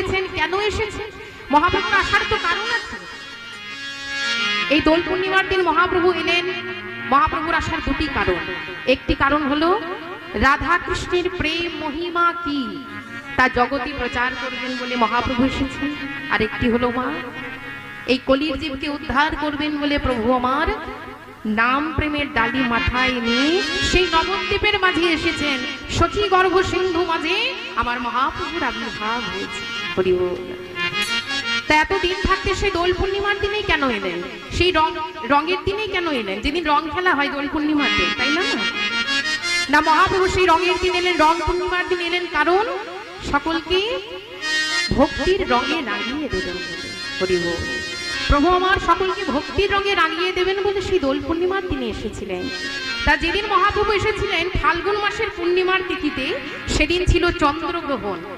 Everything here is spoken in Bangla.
এসেছেন? কেন এসেছেন? মহাপ্রভুর আসার তো কারণ আছে। এই দোল পূর্ণিমার দিন মহাপ্রভু এলেন। মহাপ্রভুর আসার দুটি কারণ। একটি কারণ হলো রাধা কৃষ্ণের প্রেম, মহিমা কি? তা জগতে প্রচার করবেন বলে মহাপ্রভু এসেছেন। আর একটি হলো মা। এই কলির জীবকে উদ্ধার করবেন বলে প্রভু আমার নাম প্রেমের ডালি মাথায় নিয়ে সেই নবদ্বীপের মাঝে এসেছেন সখী গর্ভ সিন্ধু মাঝে আমার মহাপ্রভুর আবির্ভাব হয়েছে। তা এতদিন থাকতে সেই দোল পূর্ণিমার দিনেই কেন এলেন সেই রং, রঙের দিনেই কেন এলেন যেদিন রং খেলা হয় দোল পূর্ণিমার দিন, তাই না না মহাপ্রভু সেই রঙের দিন এলেন, রং পূর্ণিমার দিন এলেন কারণ সকলকে ভক্তির রঙে রাঙিয়ে দেবেন। হরি। প্রভু আমার সকলকে ভক্তির রঙে রাঙিয়ে দেবেন বলে সেই দোল পূর্ণিমার দিনে এসেছিলেন। তা যেদিন মহাপ্রভু এসেছিলেন, ফাল্গুন মাসের পূর্ণিমার তিথিতে, সেদিন ছিল চন্দ্রগ্রহণ।